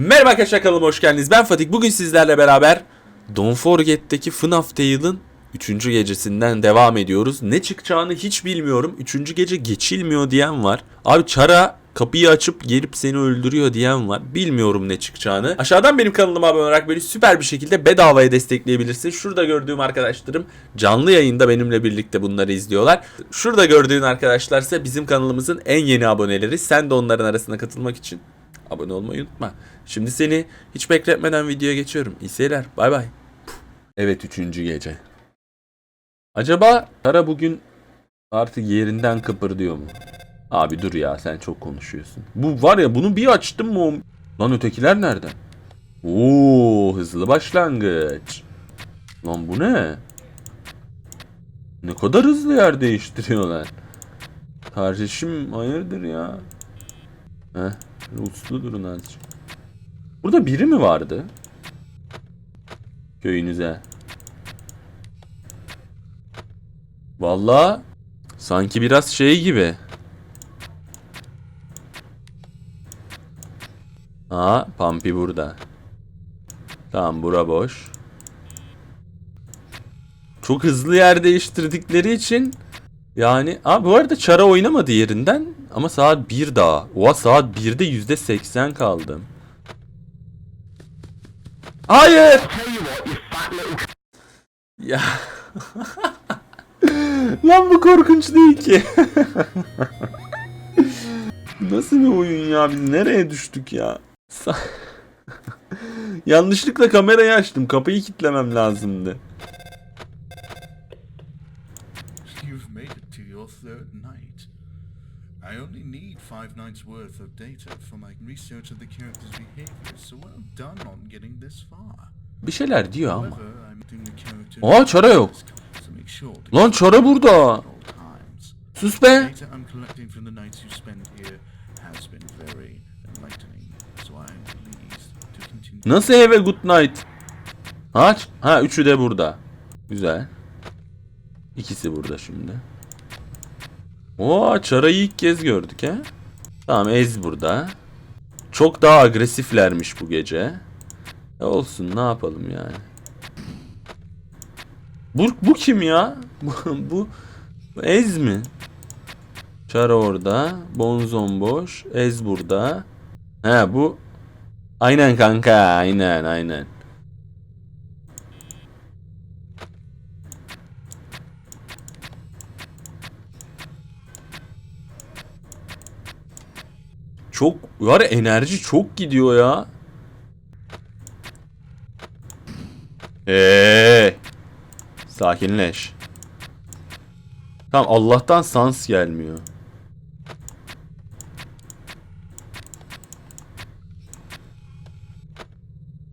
Merhaba arkadaşlar kanalıma hoş geldiniz. Ben Fatih. Bugün sizlerle beraber Don't Forget'teki FNAF Tale'ın 3. gecesinden devam ediyoruz. Ne çıkacağını hiç bilmiyorum. 3. gece geçilmiyor diyen var. Abi Çara kapıyı açıp gelip seni öldürüyor diyen var. Bilmiyorum ne çıkacağını. Aşağıdan benim kanalıma abone olarak böyle süper bir şekilde bedavaya destekleyebilirsin. Şurada gördüğüm arkadaşlarım canlı yayında benimle birlikte bunları izliyorlar. Şurada gördüğün arkadaşlar ise bizim kanalımızın en yeni aboneleri. Sen de onların arasına katılmak için abone olmayı unutma. Şimdi seni hiç bekletmeden videoya geçiyorum. İyi seyirler. Bay bay. Evet üçüncü gece. Acaba Tara bugün artık yerinden kıpırdıyor mu? Abi dur ya sen çok konuşuyorsun. Bu var ya bunu bir açtım mı? Lan ötekiler nerede? Oo hızlı başlangıç. Lan bu ne? Ne kadar hızlı yer değiştiriyorlar. Kardeşim hayırdır ya? Heh, uslu durun azıcık. Burada biri mi vardı? Köyünüze. Vallahi sanki biraz şey gibi. Aa, Pampi burada. Tamam, bura boş. Çok hızlı yer değiştirdikleri için yani Aa, bu arada Çara oynamadı yerinden ama saat 1 daha. Oha saat 1'de %80 kaldım. Hayır. Ya. Lan bu korkunç değil ki. Nasıl bir oyun ya? Biz nereye düştük ya? Yanlışlıkla kamerayı açtım. Kapıyı kilitlemem lazımdı. Bir şeyler diyor ama. Aa çara yok. Lan çara burada. Sus be. Nasıl eve good night? Aç. Ha üçü de burada. Güzel. İkisi burada şimdi. Oo çarayı ilk kez gördük he. Tamam Ez burada. Çok daha agresiflermiş bu gece. E olsun ne yapalım yani. Bu, bu kim ya? Bu, bu, bu Ez mi? Çara orada. Bonzon boş. Ez burada. He bu Aynen kanka aynen aynen. Çok var ya, enerji çok gidiyor ya. Eee. Sakinleş. Tamam Allah'tan sans gelmiyor.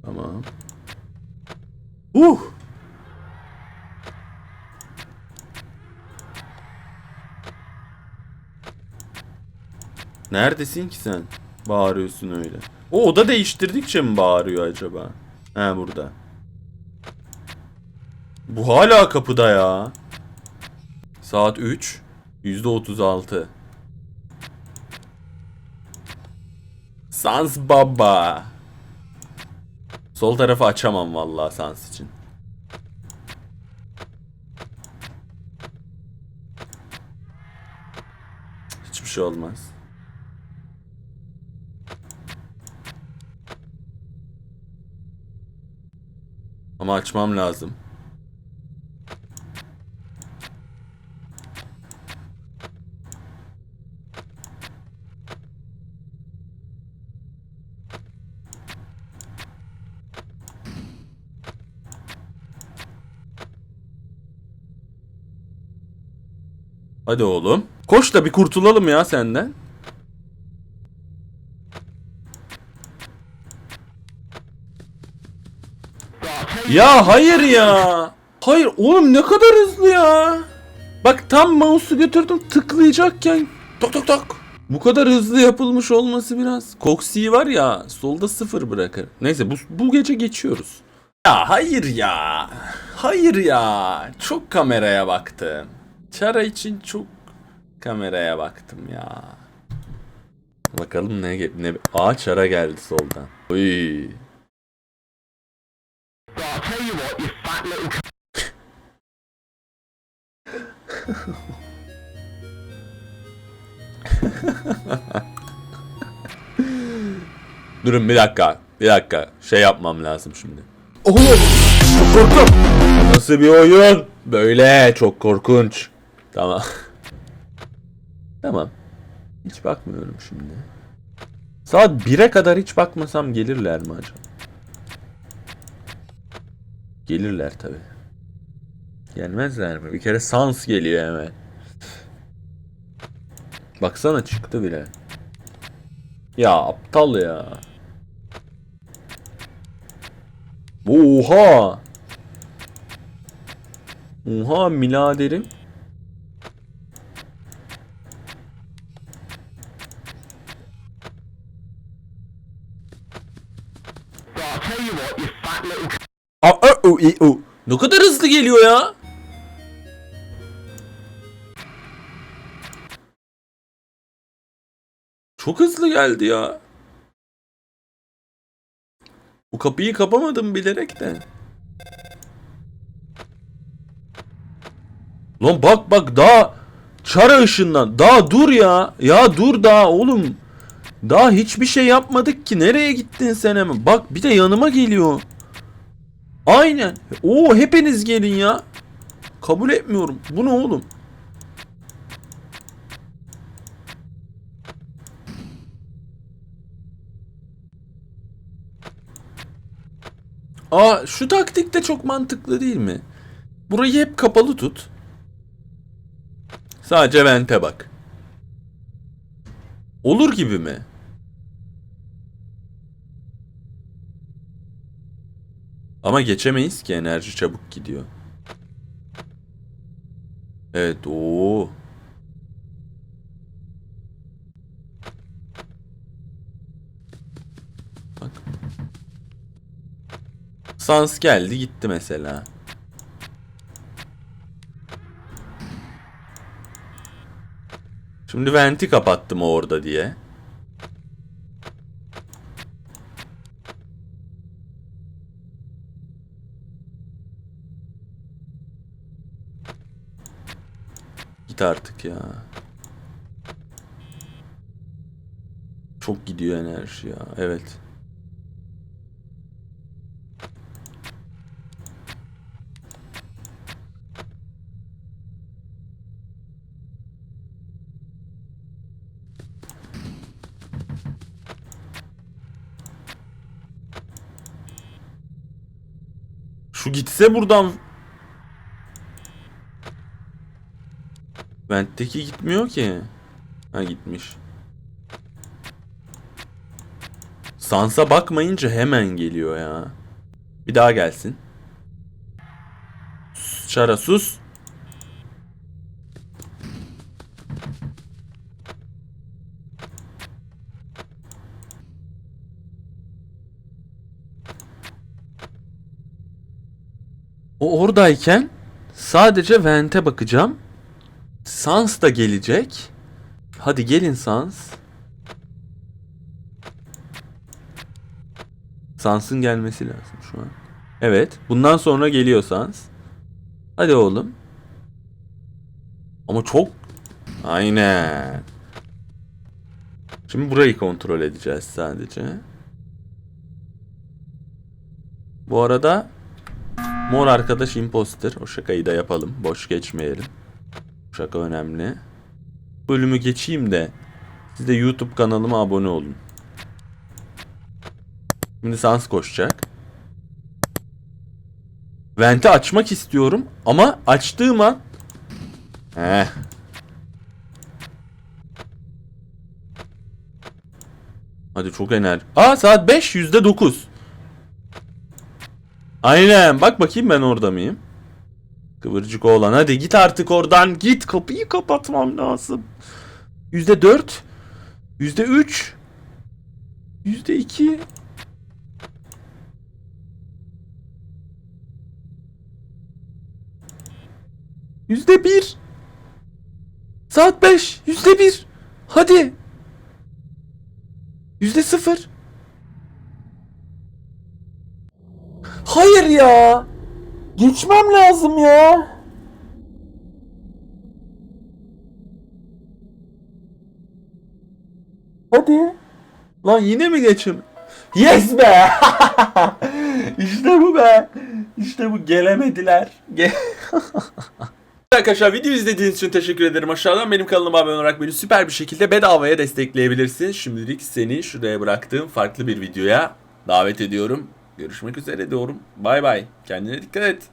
Tamam. Uh. Neredesin ki sen? Bağırıyorsun öyle. O oda değiştirdikçe mi bağırıyor acaba? He burada. Bu hala kapıda ya. Saat 3. %36. Sans baba. Sol tarafı açamam vallahi sans için. Hiçbir şey olmaz. Ama açmam lazım. Hadi oğlum. Koş da bir kurtulalım ya senden. Ya hayır ya. Hayır oğlum ne kadar hızlı ya. Bak tam mouse'u götürdüm tıklayacakken tok tok tok. Bu kadar hızlı yapılmış olması biraz. Coxie var ya solda sıfır bırakır. Neyse bu, bu gece geçiyoruz. Ya hayır ya. Hayır ya. Çok kameraya baktım. Çara için çok kameraya baktım ya. Bakalım ne, ne ağaç ara geldi soldan. Uy. Durun bir dakika. Bir dakika. Şey yapmam lazım şimdi. Oğlum! Çok korktum. Nasıl bir oyun? Böyle çok korkunç. Tamam. tamam. Hiç bakmıyorum şimdi. Saat 1'e kadar hiç bakmasam gelirler mi acaba? Gelirler tabi. Gelmezler mi? Bir kere Sans geliyor hemen. Baksana çıktı bile. Ya aptal ya. Oha! Oha miladerim. Aa, aa, o, i, o. Ne kadar hızlı geliyor ya. Çok hızlı geldi ya. Bu kapıyı kapamadım bilerek de. Lan bak bak daha çara ışından. Daha dur ya. Ya dur daha oğlum. Daha hiçbir şey yapmadık ki. Nereye gittin sen hemen? Bak bir de yanıma geliyor. Aynen. Oo hepiniz gelin ya. Kabul etmiyorum. Bu ne oğlum? Aa şu taktik de çok mantıklı değil mi? Burayı hep kapalı tut. Sadece vente bak. Olur gibi mi? Ama geçemeyiz ki enerji çabuk gidiyor. Evet o. Bak. Sans geldi gitti mesela. Şimdi venti kapattım orada diye. Artık ya. Çok gidiyor enerji ya. Evet. Şu gitse buradan Vent'teki gitmiyor ki. Ha gitmiş. Sansa bakmayınca hemen geliyor ya. Bir daha gelsin. Sus, sus. O oradayken sadece Vent'e bakacağım. Sans da gelecek. Hadi gelin Sans. Sans'ın gelmesi lazım şu an. Evet. Bundan sonra geliyor Sans. Hadi oğlum. Ama çok... Aynen. Şimdi burayı kontrol edeceğiz sadece. Bu arada mor arkadaş imposter. O şakayı da yapalım. Boş geçmeyelim. Şaka önemli. Bölümü geçeyim de siz de YouTube kanalıma abone olun. Şimdi Sans koşacak. Vent'i açmak istiyorum ama açtığım an Heh. Hadi çok enerji. Aa saat 5 yüzde 9. Aynen. Bak bakayım ben orada mıyım? Kıvırcık oğlan hadi git artık oradan git kapıyı kapatmam lazım. Yüzde dört. Yüzde üç. Yüzde iki. Yüzde bir. Saat beş. Yüzde bir. Hadi. Yüzde sıfır. Hayır ya. Geçmem lazım ya. Hadi. Lan yine mi geçim? Yes be! işte bu be. İşte bu gelemediler. Ge Arkadaşlar video izlediğiniz için teşekkür ederim. Aşağıdan benim kanalıma abone olarak beni süper bir şekilde bedavaya destekleyebilirsin. Şimdilik seni şuraya bıraktığım farklı bir videoya davet ediyorum. Görüşmek üzere diyorum. Bay bay. Kendine dikkat et.